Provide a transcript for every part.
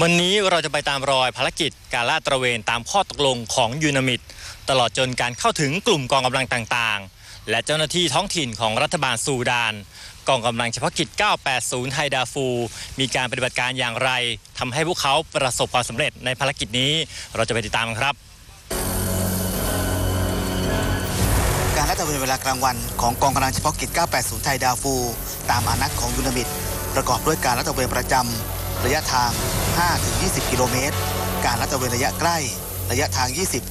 วันนี้เราจะไปตามรอยภารกิจการลาดตระเวนตามข้อตกลงของยูนามิดตลอดจนการเข้าถึงกลุ่มกองกำลังต่างๆ และเจ้าหน้าที่ท้องถิ่นของรัฐบาลซูดาน กองกำลังเฉพาะกิจ 980 ไฮดาฟู มีการปฏิบัติการอย่างไรทำให้พวกเขาประสบความสำเร็จในภารกิจนี้ เราจะไปติดตามกันครับ การลาดตระเวนเวลากลางวันของกองกำลังเฉพาะกิจ 980 ไทยดาฟู ตามอานัตของยูนามิดประกอบด้วยการลาดตระเวนประจำ ระยะทาง 5-20 กิโลเมตร การลาดตระเวนระยะใกล้ ระยะทาง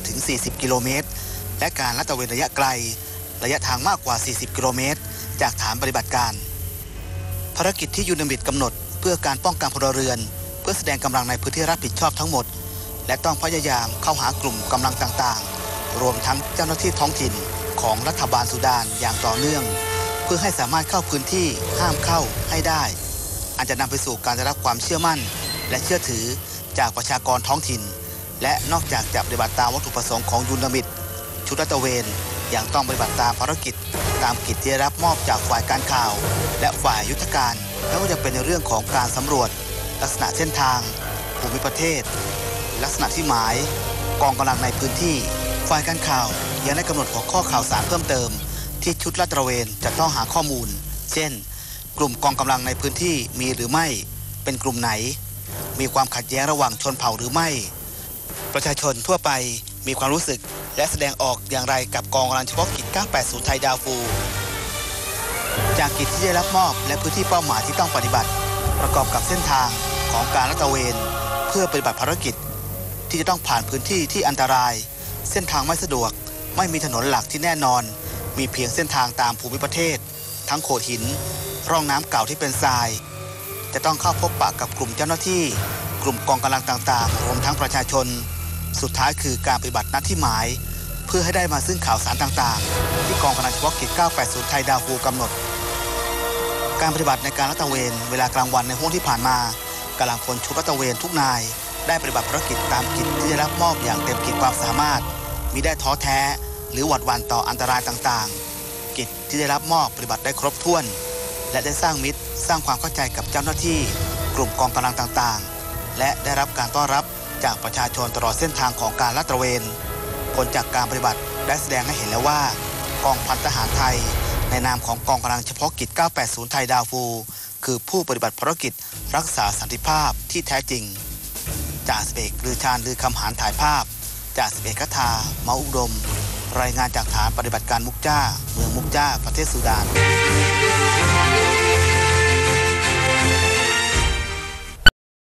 20-40 กิโลเมตร และการลาดตระเวนระยะไกล ระยะทางมากกว่า 40 กิโลเมตร จากฐานปฏิบัติการ ภารกิจที่ยูนามิดกำหนด เพื่อการป้องกันพลเรือน เพื่อแสดงกำลังในพื้นที่รับผิดชอบทั้งหมด และต้องพยายามเข้าหากลุ่มกำลังต่างๆ รวมทั้งเจ้าหน้าที่ท้องถิ่นของรัฐบาลสุดานอย่างต่อเนื่อง เพื่อให้สามารถเข้าพื้นที่ห้ามเข้าให้ได้ อันจะนำไปสู่การได้รับความเชื่อมั่น และเชื่อถือจากประชากรท้องถิ่น และนอกจากจะปฏิบัติตามวัตถุประสงค์ของยูนามิดชุดลาดตะเวนยังต้องปฏิบัติตามภารกิจ ตามกิจที่รับมอบจากฝ่ายการข่าว และฝ่ายยุทธการไม่ว่าจะเป็นในเรื่องของการสำรวจ ลักษณะเส้นทาง ภูมิประเทศ ลักษณะที่หมาย กองกำลังในพื้นที่ ฝ่ายการข่าวยังได้กำหนดหัวข้อข่าวสารเพิ่มเติม ที่ชุดลาดตระเวนจะต้องหาข้อมูล เช่น กลุ่มกองกำลังในพื้นที่มีหรือไม่ เป็นกลุ่มไหน มีความขัดแย้งระหว่างชนเผ่าหรือไม่ ประชาชนทั่วไปมีความรู้สึกและแสดงออกอย่างไรกับกองกำลังเฉพาะกิจ 980 ไทยดาวฟู จากกิจที่ได้รับมอบและพื้นที่เป้าหมายที่ต้องปฏิบัติ ประกอบกับเส้นทางของการลาดตระเวน เพื่อปฏิบัติภารกิจ ที่จะต้องผ่านพื้นที่ที่อันตราย เส้นทางไม่สะดวก ไม่มีถนนหลักที่แน่นอน มีเพียงเส้นทางตามภูมิประเทศ ทั้งโขดหิน ร่องน้ำเก่าที่เป็นทราย จะต้องเข้าพบปะกับกลุ่มเจ้าหน้าที่ กลุ่มกองกำลังต่างๆ รวมทั้งประชาชน สุดท้ายคือการปฏิบัติหน้าที่หมาย เพื่อให้ได้มาซึ่งข่าวสารต่างๆ ที่กองกำลังเฉพาะกิจ 980 ไทยดาวฟูกำหนด การปฏิบัติในการลาดตะเวน เวลากลางวันในห้วงที่ผ่านมากำลังพลชุดลาดตะเวนทุกนาย ได้ปฏิบัติภารกิจตามกิจที่ได้รับมอบอย่างเต็มขีดความสามารถมิได้ท้อแท้ หรือหวัดหวั่นต่ออันตรายต่างๆ กิจที่ได้รับมอบปฏิบัติได้ครบถ้วน และได้สร้างมิตรสร้างความเข้าใจกับเจ้าหน้าที่ กลุ่มกองกำลังต่างๆ และได้รับการต้อนรับจากประชาชนตลอดเส้นทางของการลาดตระเวน ผลจากการปฏิบัติได้แสดงให้เห็นแล้วว่า กองพันทหารไทย ในนามของกองกำลังเฉพาะกิจ 980 ไทยดาวฟู คือผู้ปฏิบัติภารกิจรักษาสันติภาพที่แท้จริงจ่าสเอกลือชาญลือคำหารถ่ายภาพจ่าสเอกคทาเมาอุดม รายงานจากฐานปฏิบัติการมุกจ้า เมืองมุกจ้า ประเทศสุดาน Thank you.